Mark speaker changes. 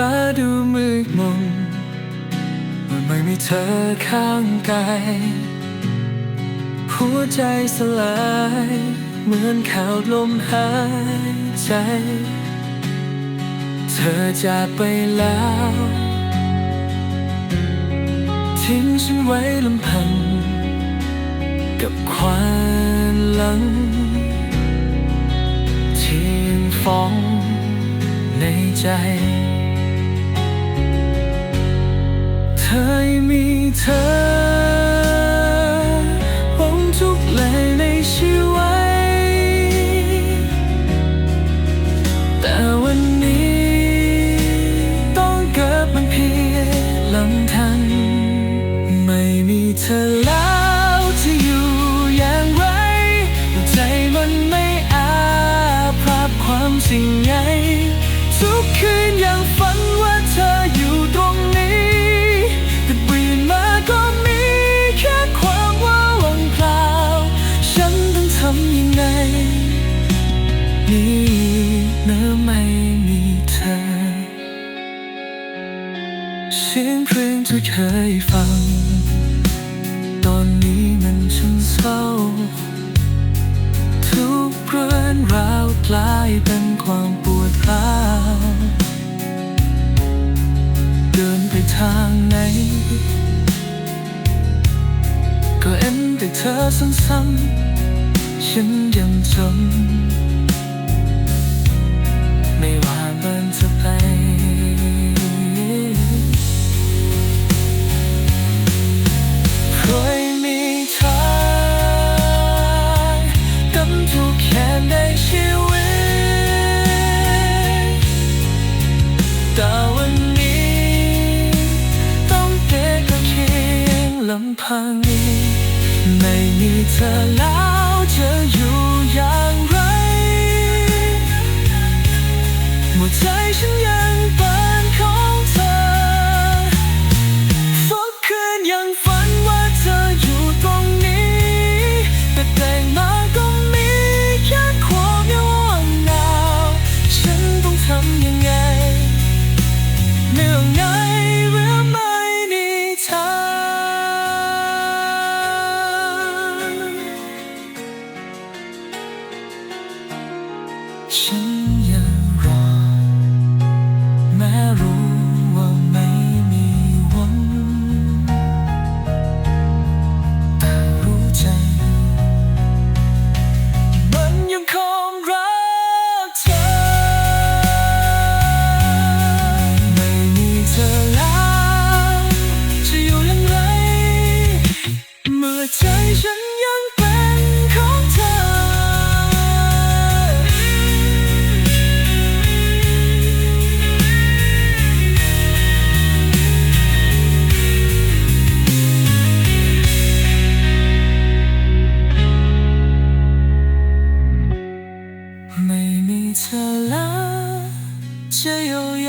Speaker 1: ฟ้าดูมืดมนเมื่อไม่มีเธอข้างกายหัวใจสลายเหมือนขาดลมหายใจ เธอจากไปแล้ว ทิ้งฉันไว้ลำพัง กับความหลังที่ยังฟ้องในใจ ยมีเธอ ผมทุกแหล่งในชีวิตแต่วันนี้ต้องเกิดมันเพียงลำทัน ไม่มีเธอแล้วจะอยู่อย่างไร ใจมันไม่อาจปรับความสิ่งใหญ่ทุกคืน นี่เนื้อไม่มีเธอ เสียงเพลงที่เคยฟัง ตอนนี้มันช่างเศร้า ทุกเรื่องราวกลายเป็นความปวดร้าวเดินไปทางไหน ก็เอ็นแต่เธอซ้ำๆฉันยังจำ ยงลำพังไม่ ฉั มีเธอแล้วจะอยู่อ